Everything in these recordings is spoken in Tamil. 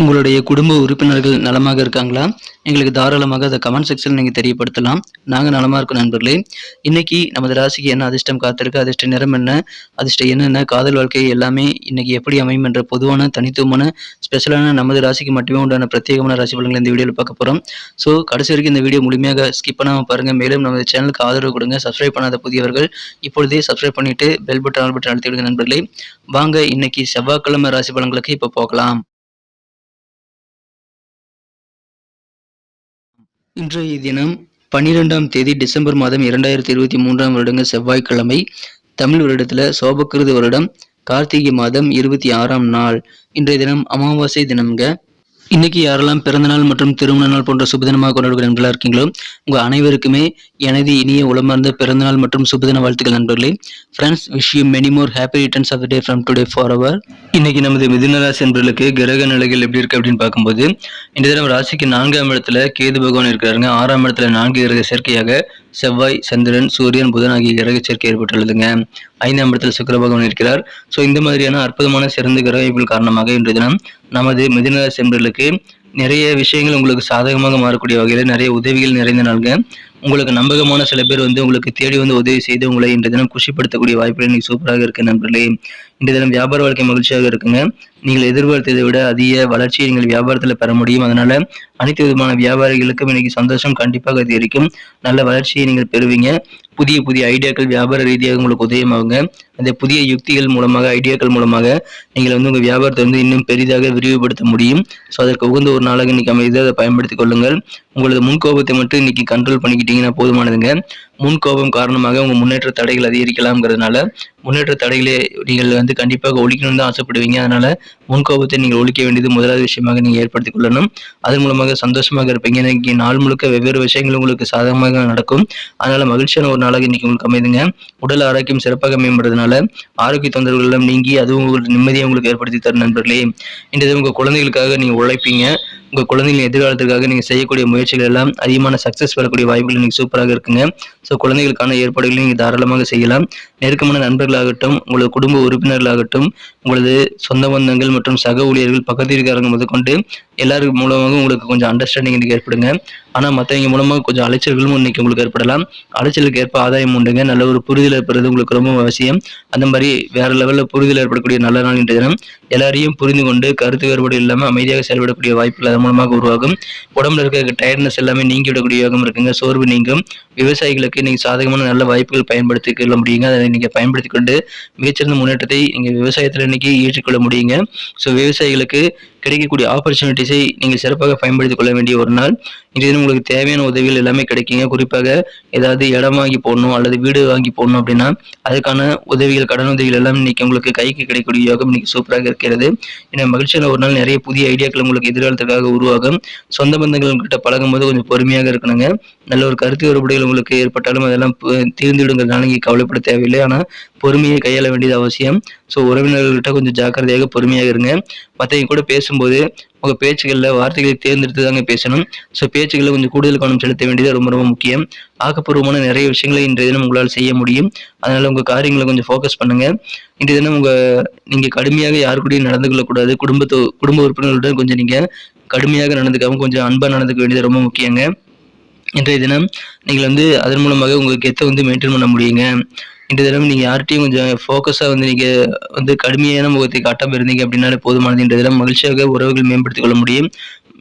உங்களுடைய குடும்ப உறுப்பினர்கள் நலமாக இருக்காங்களா? எங்களுக்கு தாராளமாக அதை கமெண்ட் செக்ஷனில் நீங்கள் தெரியப்படுத்தலாம். நாங்கள் நலமாக இருக்கோம் நண்பர்களே. இன்னைக்கு நமது ராசிக்கு என்ன அதிர்ஷ்டம் காத்திருக்கு? அதிர்ஷ்ட நிறம் என்ன? அதிர்ஷ்டம் என்னென்ன காதல் வாழ்க்கை எல்லாமே இன்னைக்கு எப்படி அமையும் என்ற பொதுவான தனித்துவமான ஸ்பெஷலான நமது ராசிக்கு மட்டுமே உண்டான பிரத்யேகமான ராசி பலன்களை இந்த வீடியோவில் பார்க்க போகிறோம் ஸோ கடைசி வரைக்கும் இந்த வீடியோ முழுமையாக ஸ்கிப் பண்ணாமல் பாருங்கள் மேலும் நமது சேனலுக்கு ஆதரவு கொடுங்க. சப்ஸ்கிரைப் பண்ணாத புதியவர்கள் இப்பொழுதே சப்ஸ்கிரைப் பண்ணிட்டு பெல் பட்டன் ஆல் பட்டன் அழுத்தி விடுங்க நண்பர்களே. வாங்க இன்னைக்கு செவ்வாய்க்கிழமை ராசி பலன்களுக்கு இப்போ போகலாம். இன்றைய தினம் பன்னிரெண்டாம் தேதி டிசம்பர் மாதம் இரண்டாயிரத்தி இருபத்தி மூன்றாம் வருடங்க செவ்வாய்க்கிழமை தமிழ் வருடத்தில் சோபக்கிருது வருடம் கார்த்திகை மாதம் இருபத்தி ஆறாம் நாள். இன்றைய தினம் அமாவாசை தினம்ங்க. இன்னைக்கு யாரெல்லாம் பிறந்தநாள் மற்றும் திருமண நாள் போன்ற சுபதினமாக கொண்டாடுகிற நண்பர்களாக இருக்கீங்களோ உங்கள் அனைவருக்குமே எனது இனிய உளமார்ந்த பிறந்தநாள் மற்றும் சுபதின வாழ்த்துக்கள் நண்பர்களே. Friends wish you many more happy returns of day from today for our இன்னைக்கு நமது மிதுனராசி ராசி கிரக நிலைகள் எப்படி இருக்கு அப்படின்னு பார்க்கும்போது இந்த தினம் ராசிக்கு நான்காம் இடத்துல கேது பகவான் இருக்கிறாருங்க ஆறாம் இடத்துல நான்கு கிரக சேர்க்கையாக செவ்வாய் சந்திரன் சூரியன் புதன் ஆகிய கிரக சேர்க்கை ஏற்பட்டுள்ளதுங்க. ஐந்தாம் இடத்துல சுக்கர பகவான் இருக்கிறார். ஸோ இந்த மாதிரியான அற்புதமான சிறந்த கிரகங்கள் காரணமாக இன்றைய தினம் நமது மிதுனராசி ராசி நிறைய விஷயங்கள் உங்களுக்கு சாதகமாக மாறக்கூடிய வகையில் நிறைய உதவிகள் நிறைந்த நாள்கள் உங்களுக்கு நம்பகமான சில பேர் வந்து உங்களுக்கு தேடி வந்து உதவி செய்து உங்களை இன்றைய தினம் குஷிப்படுத்தக்கூடிய வாய்ப்புகள் இன்னைக்கு சூப்பராக இருக்கு நண்பர்களே. இன்றைய தினம் வியாபார வாழ்க்கை மகிழ்ச்சியாக இருக்குங்க. நீங்கள் எதிர்பார்த்ததை விட அதிக வளர்ச்சியை நீங்கள் வியாபாரத்தில் பெற முடியும். அதனால அனைத்து விதமான வியாபாரிகளுக்கும் இன்னைக்கு சந்தோஷம் கண்டிப்பாக அதிகரிக்கும். நல்ல வளர்ச்சியை நீங்கள் பெறுவீங்க. புதிய புதிய ஐடியாக்கள் வியாபார ரீதியாக உங்களுக்கு உதயமாகுங்க. அந்த புதிய யுக்திகள் மூலமாக ஐடியாக்கள் மூலமாக நீங்கள் வந்து உங்கள் வியாபாரத்தை வந்து இன்னும் பெரிதாக விரிவுபடுத்த முடியும். ஸோ அதற்கு உகந்த ஒரு நாளாக இன்னைக்கு அமைதியாக அதை பயன்படுத்திக் கொள்ளுங்கள். உங்களது முன்கோபத்தை மட்டும் இன்னைக்கு கண்ட்ரோல் பண்ணிக்கிட்டீங்கன்னா போதுமானதுங்க. முன்கோபம் காரணமாக உங்கள் முன்னேற்ற தடைகள் அதிகரிக்கலாம்ங்கிறதுனால முன்னேற்ற தடைகளை நீங்கள் வந்து கண்டிப்பாக ஒழிக்கணும்னு தான் ஆசைப்படுவீங்க. அதனால முன்கோபத்தை நீங்கள் ஒழிக்க வேண்டியது முதலாவது விஷயமாக நீங்கள் ஏற்படுத்திக் கொள்ளணும். அதன் மூலமாக சந்தோஷமாக இருப்பீங்க. இன்னைக்கு நாள் முழுக்க வெவ்வேறு விஷயங்கள் உங்களுக்கு சாதகமாக நடக்கும். அதனால மகிழ்ச்சியான ஒரு நாளாக இன்னைக்கு உங்களுக்கு அமைதுங்க. உடல் ஆரோக்கியம் சிறப்பாக மேம்படுறதுனால ஆரோக்கிய தொந்தரவுகள் எல்லாம் நீங்கி அதுவும் உங்களுக்கு நிம்மதியை உங்களுக்கு ஏற்படுத்தி தரும் நண்பர்களே. இன்றைய உங்கள் குழந்தைகளுக்காக நீங்கள் உழைப்பீங்க. உங்கள் குழந்தைகளின் எதிர்காலத்திற்காக நீங்கள் செய்யக்கூடிய முயற்சிகள் எல்லாம் அதிகமான சக்ஸஸ் வரக்கூடிய வாய்ப்புகள் நீங்கள் சூப்பராக இருக்குங்க. ஸோ குழந்தைகளுக்கான ஏற்பாடுகளை நீங்கள் தாராளமாக செய்யலாம். நெருக்கமான நண்பர்களாகட்டும் உங்களது குடும்ப உறுப்பினர்களாகட்டும் உங்களது சொந்த பந்தங்கள் மற்றும் சக ஊழியர்கள் பக்கத்து வீட்டுக்காரங்க முதற்கொண்டு எல்லாருக்கு மூலமாக உங்களுக்கு கொஞ்சம் அண்டர்ஸ்டாண்டிங் இன்னைக்கு ஏற்படுங்க. ஆனால் மற்றவங்க மூலமாக கொஞ்சம் அலைச்சல்களும் இன்னைக்கு உங்களுக்கு ஏற்படலாம். அலைச்சலுக்கு ஏற்ப ஆதாயம் உண்டுங்க. நல்ல ஒரு புரிதல் ஏற்படுறது உங்களுக்கு ரொம்ப அவசியம். அந்த மாதிரி வேற லெவலில் புரிதல் ஏற்படக்கூடிய நல்ல நாள் இன்றைய தினம். எல்லாரையும் புரிந்து கொண்டு கருத்து வேறுபாடு இல்லாமல் அமைதியாக செயல்படக்கூடிய வாய்ப்புகள் அதன் மூலமாக உருவாகும். உடம்புல இருக்க டயர்ட்னஸ் எல்லாமே நீங்கி விடக்கூடிய யோகம் இருக்குங்க. சோர்வு நீங்கும். விவசாயிகளுக்கு நீங்கள் சாதகமான நல்ல வாய்ப்புகள் பயன்படுத்தி கொள்ள முடியுங்க. அதை நீங்கள் பயன்படுத்தி கொண்டு மிகச்சிறந்த முன்னேற்றத்தை நீங்கள் விவசாயத்தில் இன்னைக்கு ஏற்றுக்கொள்ள முடியுங்க. ஸோ விவசாயிகளுக்கு கிடைக்கக்கூடிய ஆப்பர்ச்சுனிட்டிஸை நீங்கள் சிறப்பாக பயன்படுத்திக் கொள்ள வேண்டிய ஒரு நாள். இன்றைய தினம் உங்களுக்கு தேவையான உதவிகள் எல்லாமே கிடைக்குங்க. குறிப்பாக ஏதாவது இடம் வாங்கி போடணும் அல்லது வீடு வாங்கி போடணும் அப்படின்னா அதுக்கான உதவிகள் கடன் உதவிகள் எல்லாம் இன்னைக்கு உங்களுக்கு கைக்கு கிடைக்கக்கூடிய யோகம் இன்னைக்கு சூப்பராக இருக்கிறது. ஏன்னா மகிழ்ச்சியான ஒரு நாள் நிறைய புதிய ஐடியாக்கள் உங்களுக்கு எதிர்காலத்துக்காக உருவாகும். சொந்த பந்தங்கள் கிட்ட பழகும் போது கொஞ்சம் பொறுமையாக இருக்கணுங்க. நல்ல ஒரு கருத்து வேறுபாடுகள் உங்களுக்கு ஏற்பட்டாலும் அதெல்லாம் பு- தீர்ந்துடுங்கிறதுனால நீங்கள் கவலைப்பட தேவையில்லை. ஆனால் பொறுமையை கையாள வேண்டியது அவசியம். ஸோ உறவினர்கள்கிட்ட கொஞ்சம் ஜாக்கிரதையாக பொறுமையாக இருங்க. மற்றவங்க கூட பேசும்போது உங்கள் பேச்சுகளில் வார்த்தைகளை தேர்ந்தெடுத்து தாங்க பேசணும். ஸோ பேச்சுகளில் கொஞ்சம் கூடுதல் கவனம் செலுத்த வேண்டியது ரொம்ப ரொம்ப முக்கியம். ஆக்கப்பூர்வமான நிறைய விஷயங்களை இன்றைய தினம் உங்களால் செய்ய முடியும். அதனால் உங்கள் காரியங்களை கொஞ்சம் ஃபோக்கஸ் பண்ணுங்கள் இன்றைய தினம் உங்கள் நீங்கள் கடுமையாக யாரு கூடயும் நடந்து கொள்ளக்கூடாது. குடும்பத்தோ குடும்ப உறுப்பினர்களுடன் கொஞ்சம் நீங்கள் கடுமையாக நடந்துக்காமல் கொஞ்சம் அன்பாக நடந்துக்க வேண்டியது ரொம்ப முக்கியங்க. இன்றைய தினம் நீங்கள் வந்து அதன் மூலமாக உங்கள் கெத்தை வந்து மெயின்டைன் பண்ண முடியுங்க. இந்த தினம் நீங்கள் யார்கிட்டையும் கொஞ்சம் ஃபோக்கஸாக வந்து நீங்கள் வந்து கடுமையான முகத்தை காட்டாமல் இருந்தீங்க அப்படின்னாலே போதுமானது இன்றைய தினம் மகிழ்ச்சியாக உறவுகள் மேம்படுத்திக் கொள்ள முடியும்.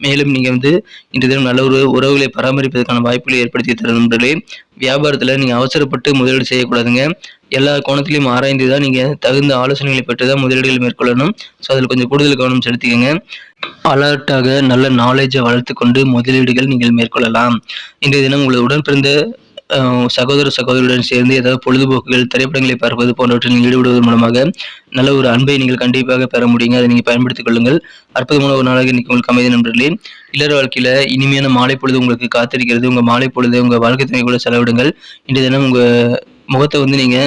மேலும் நீங்கள் வந்து இந்த தினம் நல்ல ஒரு உறவுகளை பராமரிப்பதற்கான வாய்ப்புகளை ஏற்படுத்தி தர நண்பர்களே. வியாபாரத்தில் நீங்கள் அவசரப்பட்டு முதலீடு செய்யக்கூடாதுங்க. எல்லா கோணத்திலையும் ஆராய்ந்து தான் நீங்கள் தகுந்த ஆலோசனைகளை பெற்று தான் முதலீடுகள் மேற்கொள்ளணும். ஸோ அதில் கொஞ்சம் கூடுதல் கவனம் செலுத்திக்கங்க. அலர்ட்டாக நல்ல நாலேஜை வளர்த்து கொண்டு முதலீடுகள் நீங்கள் மேற்கொள்ளலாம். இன்றைய தினம் உங்களது உடன் பிறந்த சகோதர சகோதரியுடன் சேர்ந்து ஏதாவது பொழுதுபோக்குகள் திரைப்படங்களை பார்ப்பது போன்றவற்றில் நீங்கள் ஈடுபடுவதன் மூலமாக நல்ல ஒரு அன்பை நீங்கள் கண்டிப்பாக பெற முடியுங்க. அதை நீங்கள் பயன்படுத்திக் கொள்ளுங்கள். அற்புதமான ஒரு நாளாக இன்னைக்கு உங்களுக்கு அமைதி நண்பர்களே. இல்லற வாழ்க்கையில இனிமையான மாலை பொழுது உங்களுக்கு காத்திருக்கிறது. உங்க மாலை பொழுது உங்க வாழ்க்கை துணை கூட செலவிடுங்கள். இன்றைய தினம் உங்க முகத்தை வந்து நீங்க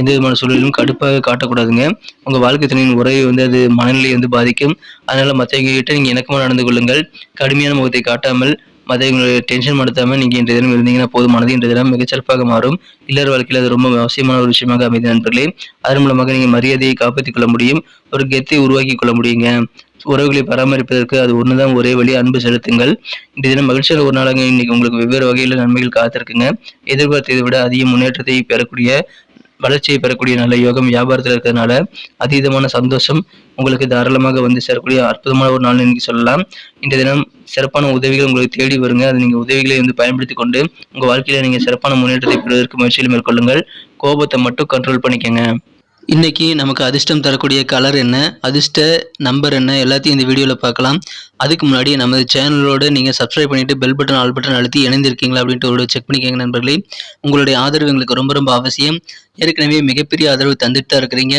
எந்த விதமான சூழலிலும் கடுப்பாக காட்டக்கூடாதுங்க. உங்க வாழ்க்கை துணையின் உறவை வந்து அது மனநிலையை வந்து பாதிக்கும். அதனால மற்றவங்க கிட்ட நீங்க இணக்கமாக நடந்து கொள்ளுங்கள். கடுமையான முகத்தை காட்டாமல் மற்றவங்களை டென்ஷன் படுத்தாமல் நீங்கள் இன்றைய தினம் இருந்தீங்கன்னா போதுமானது. இன்றைய தினம் மிகச்சிறப்பாக மாறும். இல்லற வாழ்க்கையில் அது ரொம்ப அவசியமான ஒரு விஷயமாக அமைதி நண்பர்களே அதன் மூலமாக நீங்கள் மரியாதையை காப்பாற்றிக் கொள்ள முடியும். ஒரு கெத்தை உருவாக்கி கொள்ள முடியுங்க. உறவுகளை பராமரிப்பதற்கு அது ஒன்றுதான் ஒரே வழி அன்பு செலுத்துங்கள். இன்றைய தினம் மகிழ்ச்சியான ஒரு நாளாக இன்னைக்கு உங்களுக்கு வெவ்வேறு வகையில் நன்மைகள் காத்திருக்குங்க. எதிர்பார்த்ததை விட அதிக முன்னேற்றத்தை பெறக்கூடிய வளர்ச்சியை பெறக்கூடிய நல்ல யோகம் வியாபாரத்தில் இருக்கிறதுனால அதீதமான சந்தோஷம் உங்களுக்கு தாராளமாக வந்து சேரக்கூடிய அற்புதமான ஒரு நாள் இன்னைக்கு சொல்லலாம். இன்றைய தினம் சிறப்பான உதவிகள் உங்களுக்கு தேடி வருங்க. அது நீங்கள் உதவிகளை வந்து பயன்படுத்தி கொண்டு உங்கள் வாழ்க்கையில் நீங்கள் சிறப்பான முன்னேற்றத்தை பெறுவதற்கு முயற்சியில் மேற்கொள்ளுங்கள். கோபத்தை மட்டும் கண்ட்ரோல் பண்ணிக்கங்க. இன்றைக்கி நமக்கு அதிர்ஷ்டம் தரக்கூடிய கலர் என்ன? அதிர்ஷ்ட நம்பர் என்ன? எல்லாத்தையும் இந்த வீடியோவில் பார்க்கலாம். அதுக்கு முன்னாடி நமது சேனலோடு நீங்கள் சப்ஸ்கிரைப் பண்ணிவிட்டு பெல் பட்டன் ஆல் பட்டன் அழுத்தி இணைந்திருக்கீங்களா அப்படின்ட்டு ஒரு செக் பண்ணிக்கோங்க நண்பர்களே. உங்களுடைய ஆதரவு எங்களுக்கு ரொம்ப ரொம்ப அவசியம். ஏற்கனவே மிகப்பெரிய ஆதரவு தந்துட்டு தான் இருக்கிறீங்க.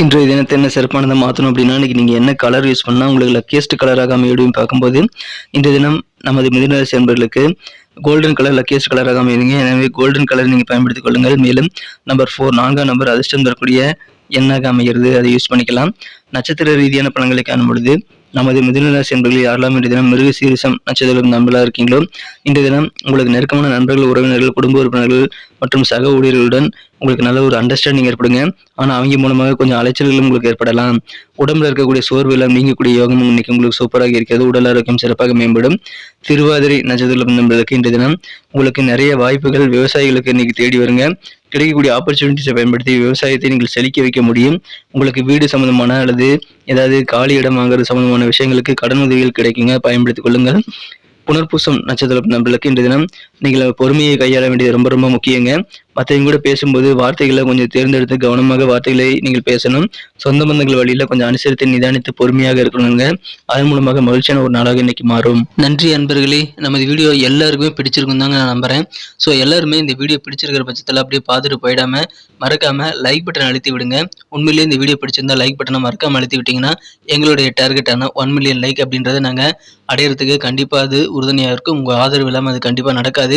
இன்றைய தினத்தை என்ன சிறப்பானதை மாற்றணும் அப்படின்னா இன்னைக்கு நீங்கள் என்ன கலர் யூஸ் பண்ணால் உங்களுக்கு லக்கியஸ்ட் கலராக அமையும் பார்க்கும்போது இன்றைய தினம் நமது மிதுனராசி என்பவர்களுக்கு கோல்டன் கலர் லக்கியஸ்ட் கலராக அமையுங்க எனவே கோல்டன் கலர் நீங்கள் பயன்படுத்திக் கொள்ளுங்கள். மேலும் நம்பர் ஃபோர் நான்காம் நம்பர் அதிர்ஷ்டம் தரக்கூடிய எண்ணாக அமைகிறது. அதை யூஸ் பண்ணிக்கலாம். நட்சத்திர ரீதியான பலன்களை காணும் பொழுது நமது மிதுனராசி என்பர்கள் யாரெல்லாம் இன்றைய தினம் மிருக சீரிசம் நட்சத்திரம் நம்பலாக இருக்கீங்களோ இன்றைய தினம் உங்களுக்கு நெருக்கமான நண்பர்கள் உறவினர்கள் குடும்ப உறுப்பினர்கள் மற்றும் சக ஊழியர்களுடன் உங்களுக்கு நல்ல ஒரு அண்டர்ஸ்டாண்டிங் ஏற்படுங்க. ஆனால் அவங்க மூலமாக கொஞ்சம் அலைச்சல்களும் உங்களுக்கு ஏற்படலாம். உடம்புல இருக்கக்கூடிய சோர்வு எல்லாம் நீங்கக்கூடிய யோகம் இன்னைக்கு உங்களுக்கு சூப்பராக இருக்கிறது. உடல் ஆரோக்கியம் சிறப்பாக மேம்படும். திருவாதிரை நட்சத்திரம் நண்பர்களுக்கு இன்றைய தினம் உங்களுக்கு நிறைய வாய்ப்புகள் விவசாயிகளுக்கு இன்னைக்கு தேடி வருங்க. கிடைக்கக்கூடிய ஆப்பர்ச்சுனிட்டிஸை பயன்படுத்தி விவசாயத்தை நீங்கள் செழிக்க வைக்க முடியும். உங்களுக்கு வீடு சம்பந்தமான அல்லது ஏதாவது காலி இடம் வாங்குறது சம்பந்தமான விஷயங்களுக்கு கடன் உதவிகள் கிடைக்குங்க. பயன்படுத்திக் கொள்ளுங்கள். புனர்பூசம் நட்சத்திரம் நம்பளுக்கு இன்றைய தினம் நீங்கள் பொறுமையை கையாள வேண்டியது ரொம்ப ரொம்ப முக்கியங்க. மற்றவங்க கூட பேசும்போது வார்த்தைகளை கொஞ்சம் தேர்ந்தெடுத்து கவனமாக வார்த்தைகளை நீங்கள் பேசணும். சொந்த பந்தங்கள் வழியில் கொஞ்சம் அனுசரித்து நிதானித்து பொறுமையாக இருக்கணுங்க. அதன் மூலமாக மகிழ்ச்சியான ஒரு நாளாக இன்னைக்கு மாறும். நன்றி அன்பர்களே. நமது வீடியோ எல்லாருக்குமே பிடிச்சிருக்கும் தாங்க நான் நம்புறேன். ஸோ எல்லாருமே இந்த வீடியோ பிடிச்சிருக்கிற பட்சத்தில் அப்படியே பார்த்துட்டு போயிடாம மறக்காம லைக் பட்டன் அழுத்தி விடுங்க. உண்மையிலேயே இந்த வீடியோ பிடிச்சிருந்தா லைக் பட்டனை மறக்காம அழுத்தி விட்டீங்கன்னா எங்களுடைய டார்கெட்டான ஒன் மில்லியன் லைக் அப்படின்றத நாங்கள் அடையிறதுக்கு கண்டிப்பாக அது உறுதுணையாக இருக்கும். உங்கள் ஆதரவு இல்லாமல் அது கண்டிப்பாக நடக்காது.